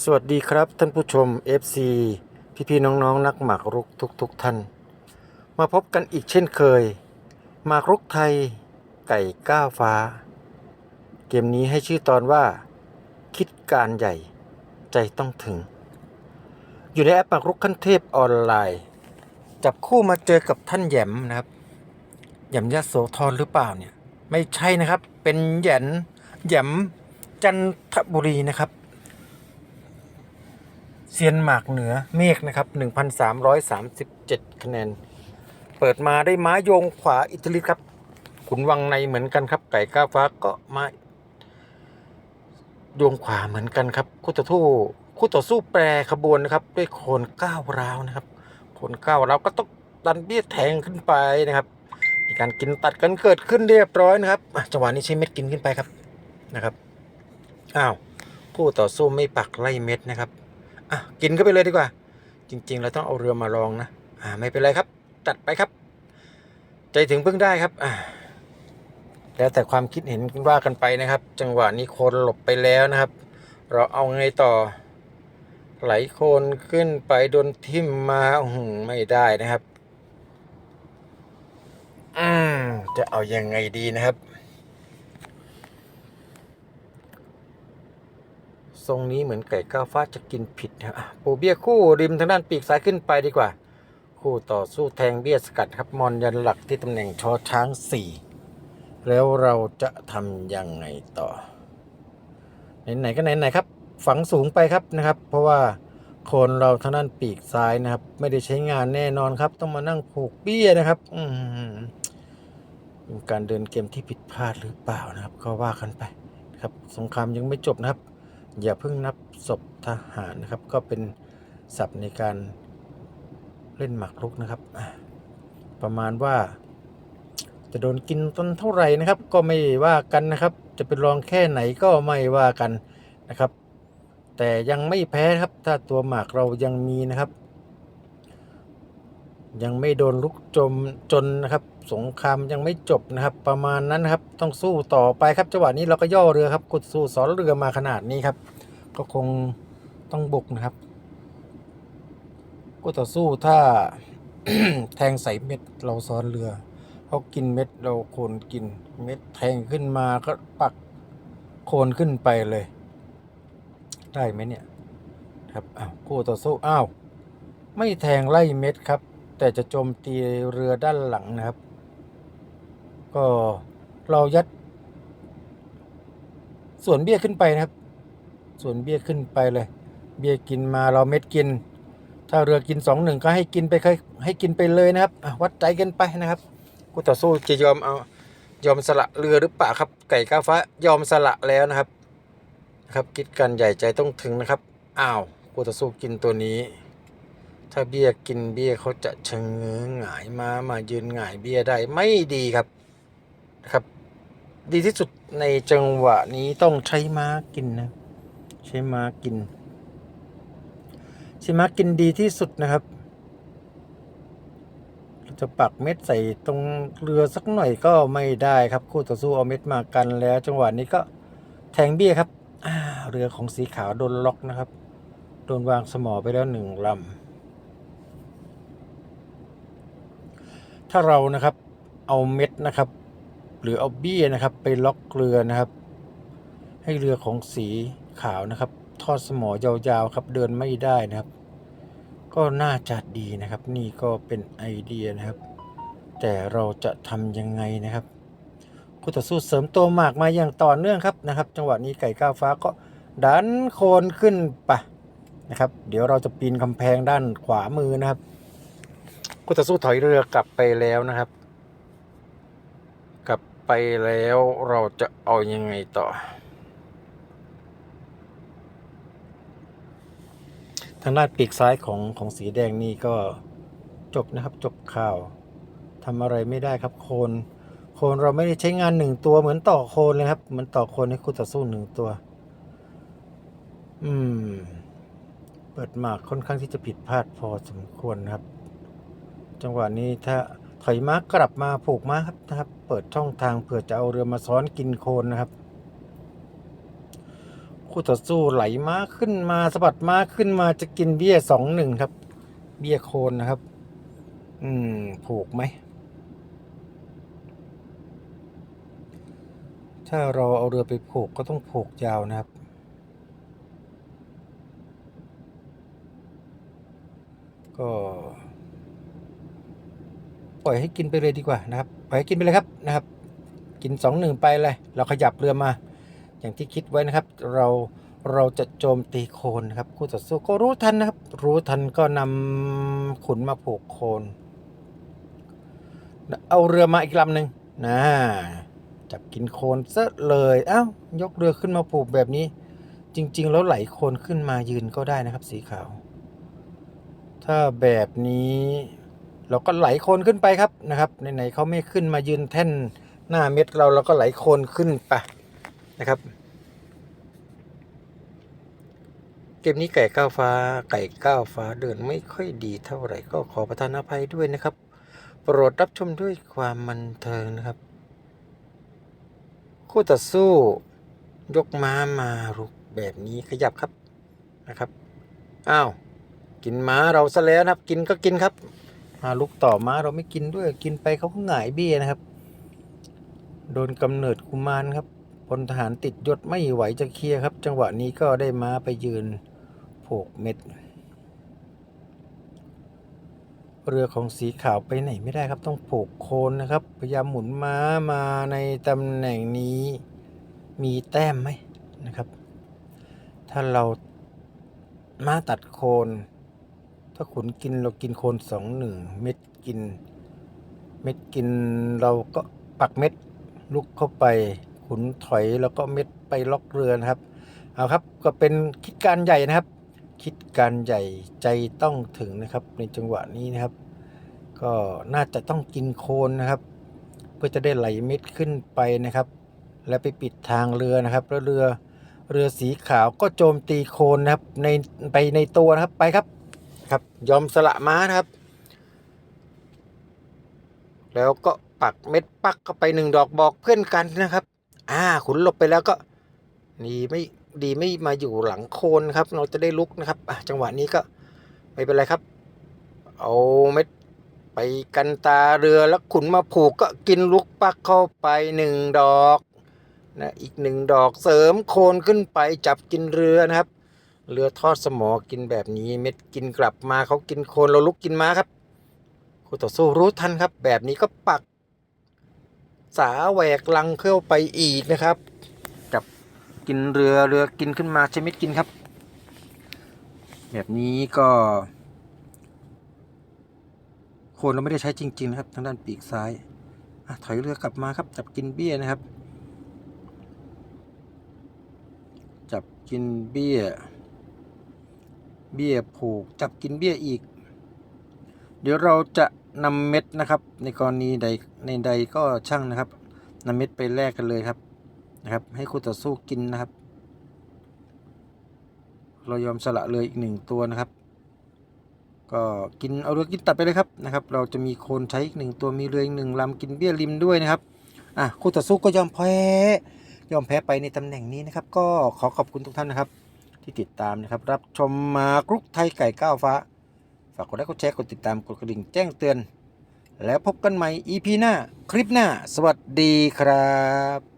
สวัสดีครับท่านผู้ชม FC พี่พี่ๆน้องๆนักหมากรุกทุกๆทท่าน มาพบกันอีกเช่นเคย หมากรุกไทย ไก่ก้าวฟ้า เกมนี้ให้ชื่อตอนว่า คิดการใหญ่ ใจต้องถึง อยู่ในแอปหมากรุกขั้นเทพออนไลน์ จับคู่มาเจอกับท่านแยมนะครับแยมยโสธรหรือเปล่าเนี่ย ไม่ใช่นะครับเป็นแยนแยมจันทบุรีนะครับ เซียนหมากเหนือเมฆนะครับ 1,337 คะแนน เปิดมาได้ม้าโยงขวาอิตาลีครับ ขุนวังในเหมือนกันครับ ไก่ก้าฟ้าก็มาโยงขวาเหมือนกันครับ คู่ต่อสู้คู่ต่อสู้แปรขบวนนะครับ ด้วยโคนก้าวราวนะครับโคนก้าวราวก็ต้องดันเบี้ยแทงขึ้นไปนะครับ มีการกินตัดกันเกิดขึ้นเรียบร้อยนะครับจังหวะนี้ใช้เม็ดกินขึ้นไปครับนะครับอ้าวคู่ต่อสู้ไม่ปักไล่เม็ดนะครับ อะกินเข้าไปเลยดีกว่า จริง ๆ เราต้องเอาเรือมาลองนะอ่าไม่เป็นไรครับ จัดไปครับ ใจถึงเพึ่งได้ครับอ่าแล้วแต่ความคิดเห็นว่ากันไปนะครับ จังหวะนี้โคนหลบไปแล้วนะครับ เราเอาไงต่อ ไหลโคนขึ้นไปโดนทิ่มมาอื้อหืไม่ได้นะครับ อืมจะเอายังไงดีนะครับ ทรงนี้เหมือนไก่ก้าวฟ้าจะกินผิดนะครับอะปูเบี้ยคู่ริมทางด้านปีกซ้ายขึ้นไปดีกว่า คู่ต่อสู้แทงเบี้ยสกัดครับมอนยันหลักที่ตำแหน่งชอช้างสี่แล้วเราจะทำยังไงต่อไหนๆก็ไหนๆครับ ฝังสูงไปครับนะครับ เพราะว่าโคนเราทางด้านปีกซ้ายนะครับ ไม่ได้ใช้งานแน่นอนครับ ต้องมานั่งผูกเบี้ยนะครับ อืมเป็นการเดินเกมที่ผิดพลาดหรือเปล่านะครับ ก็ว่ากันไปครับสงครามยังไม่จบนะครับ อย่าเพิ่งนับศพทหารนะครับ ก็เป็นศัพท์ในการเล่นหมากรุกนะครับ ประมาณว่า จะโดนกินต้นเท่าไหร่นะครับ ก็ไม่ว่ากันนะครับ จะเป็นรองแค่ไหนก็ไม่ว่ากันนะครับ แต่ยังไม่แพ้ครับ ถ้าตัวหมากเรายังมีนะครับ ยังไม่โดนลุกจมจนนะครับ สงครามยังไม่จบนะครับ ประมาณนั้นนครับ ต้องสู้ต่อไปครับจังหวะนี้เราก็ย่อเรือครับกดสู้สอนเรือมาขนาดนี้ครับ ก็คงต้องบุกนะครับก็ต่อสู้ถ้าแทงใส่เม็ดเราซ้อนเรือเขากินเม็ดเราโคนกินเม็ดแทงขึ้นมาก็ปักโคนขึ้นไปเลย ได้ไหมเนี่ย ครับอ้าวคู่ต่อสู้อ้าวไม่แทงไล่เม็ดครับ แต่จะโจมตีเรือด้านหลังนะครับ ก็เรายัด ส่วนเบี้ยขึ้นไปนะครับ ส่วนเบี้ยขึ้นไปเลย เบี้ยกินมาเราเม็ดกิน ถ้าเรือกินสองหนึ่งก็ให้กินไปให้ให้กินไปเลยนะครับวัดใจกันไปนะครับกูต่อสู้จะยอมเอายอมสละเรือหรือเปล่าครับ ไก่ก้าฟ้ายอมสละแล้วนะครับครับคิดกันใหญ่ใจต้องถึงนะครับอ้าวกูต่อสู้กินตัวนี้ ถ้าเบี้ยกินเบี้ยเขาจะชะเง้อหงายมามายืนหงายเบี้ยได้ไม่ดีครับ นะครับ ดีที่สุดในจังหวะนี้ต้องใช้ม้ากินนะ ใช้ม้ากิน ใช้ม้ากินดีที่สุดนะครับเราจะปักเม็ดใส่ตรงเรือสักหน่อยก็ไม่ได้ครับคู่ต่อสู้เอาเม็ดมากันแล้ว จังหวะนี้ก็แทงเบี้ยครับเรือของสีขาวโดนล็อกนะครับ โดนวางสมอไปแล้วหนึ่งลำถ้าเรานะครับเอาเม็ดนะครับ หรือเอาเบี้ยนะครับไปล็อกเรือนะครับ ให้เรือของสีขาวนะครับ ทอดสมอยาวๆครับเดินไม่ได้นะครับ ก็น่าจะดีนะครับ นี่ก็เป็นไอเดียนะครับ แต่เราจะทำยังไงนะครับคู่ต่อสู้เสริมตัวหมากมาอย่างต่อเนื่องครับนะครับ จังหวะนี้ไก่ก้าวฟ้าก็ดันโคนขึ้นไปนะครับ เดี๋ยวเราจะปีนกำแพงด้านขวามือนะครับคู่ต่อสู้ถอยเรือกลับไปแล้วนะครับ ไปแล้วเราจะเอายังไงต่อ ทางด้านปีกซ้ายของของสีแดงนี่ก็จบนะครับจบข่าวทำอะไรไม่ได้ครับโคนโคนเราไม่ได้ใช้งานหนึ่งตัวเหมือนต่อโคนเลยครับเหมือนต่อโคนให้คู่ต่อสู้หนึ่งตัว อืม เปิดหมากค่อนข้างที่จะผิดพลาดพอสมควรครับ จังหวะนี้ถ้า ถอยม้ากลับมาผูกม้าครับนะครับ เปิดช่องทางเผื่อจะเอาเรือมาซ้อนกินโคนนะครับ คู่ต่อสู้ไหลม้าขึ้นมาสะบัดม้าขึ้นมาจะกินเบี้ยสองหนึ่งครับ เบี้ยโคนนะครับ อืม ผูกไหม ถ้าเราเอาเรือไปผูกก็ต้องผูกยาวนะครับก็ ปล่อยให้กินไปเลยดีกว่านะครับปล่อยให้กินไปเลยครับนะครับ กินสองหนึ่งไปเลย เราขยับเรือมา อย่างที่คิดไว้นะครับ เราเราจะโจมตีโคนนะครับคู่ต่อสู้ก็รู้ทันนะครับ รู้ทันก็นำขุนมาผูกโคน เอาเรือมาอีกลำหนึ่งนะจับกินโคนซะเลยเอ้ายกเรือขึ้นมาผูกแบบนี้ จริง ๆ แล้วไหลโคนขึ้นมายืนก็ได้นะครับ สีขาว ถ้าแบบนี้ เราก็ไหลโคนขึ้นไปครับนะครับไหนๆเขาไม่ขึ้นมายืนแท่นหน้าเม็ดเราเราก็ไหลโคนขึ้นไปนะครับ เกมนี้ไก่ก้าวฟ้าไก่ก้าวฟ้าเดินไม่ค่อยดีเท่าไหร่ก็ขอประทานอภัยด้วยนะครับ โปรดรับชมด้วยความบันเทิงนะครับ คู่ต่อสู้ยกม้ามารุกแบบนี้ขยับครับนะครับ อ้าว กินม้าเราซะแล้วนะครับ กินก็กินครับ ลุกต่อม้าเราไม่กินด้วยกินไปเขาก็หงายเบี้ยนะครับ โดนกำเนิดกุมารครับพลทหารติดยศไม่ไหวจะเคลียร์ครับ จังหวะนี้ก็ได้ม้าไปยืนผูกเม็ด เรือของสีขาวไปไหนไม่ได้ครับต้องผูกโคนนะครับ พยายามหมุนม้ามาในตำแหน่งนี้มีแต้มไหมนะครับ ถ้าเราม้าตัดโคน ถ้าขุนกินเรากินโคนสองหนึ่งเม็ดกิน เม็ดกินเราก็ปักเม็ดลุกเข้าไป ขุนถอยแล้วก็เม็ดไปล็อกเรือนะครับ เอาครับก็เป็นคิดการใหญ่นะครับ คิดการใหญ่ใจต้องถึงนะครับในจังหวะนี้นะครับ ก็น่าจะต้องกินโคนนะครับ เพื่อจะได้ไหลเม็ดขึ้นไปนะครับ และไปปิดทางเรือนะครับแล้วเรือเรือสีขาวก็โจมตีโคนนะครับในไปในตัวนะครับไปครับ ครับ ยอมสละม้านะครับ แล้วก็ปักเม็ดปักเข้าไปหนึ่งดอกบอกเพื่อนกันนะครับ อ่า ขุนหลบไปแล้วก็ดีไม่ดีไม่มาอยู่หลังโคนครับ เราจะได้ลุกนะครับอะจังหวะนี้ก็ไม่เป็นไรครับ เอาเม็ดไปกันตาเรือแล้วขุนมาผูกก็กินลุกปักเข้าไปหนึ่งดอกนะอีกหนึ่งดอกเสริมโคนขึ้นไปจับกินเรือนะครับ เรือทอดสมอกินแบบนี้เม็ดกินกลับมาเขากินโคนเราลุกกินม้าครับคู่ต่อสู้รู้ทันครับ แบบนี้ก็ปัก สาแหวกลังเข้าไปอีกนะครับ กับกินเรือเรือกินขึ้นมาใช้เม็ดกินครับ แบบนี้ก็ โคนเราไม่ได้ใช้จริง ๆ นะครับ ทางด้านปีกซ้ายอถอยเรือกลับมาครับ จับกินเบี้ยนะครับ จับกินเบี้ย เบี้ยผูกจับกินเบี้ยอีก เดี๋ยวเราจะนำเม็ดนะครับ ในกรณีใดในใดก็ช่างนะครับนำเม็ดไปแลกกันเลยครับนะครับ ให้คู่ต่อสู้กินนะครับ เรายอมสละเลยอีกหนึ่งตัวนะครับ ก็กินเอาเรือกินตัดไปเลยครับนะครับ เราจะมีโคนใช้อีกหนึ่งตัวมีเรืออีกหนึ่งลำกินเบี้ยริมด้วยนะครับอะคู่ต่อสู้ก็ยอมแพ้ยอมแพ้ไปในตำแหน่งนี้นะครับ ก็ขอขอบคุณทุกท่านนะครับ ที่ติดตามนะครับ รับชมมากรุกไทยไก่ก้าวฟ้า ฝากกดไลค์กดแชร์กดติดตามกดกระดิ่งแจ้งเตือน แล้วพบกันใหม่ EP หน้า คลิปหน้า สวัสดีครับ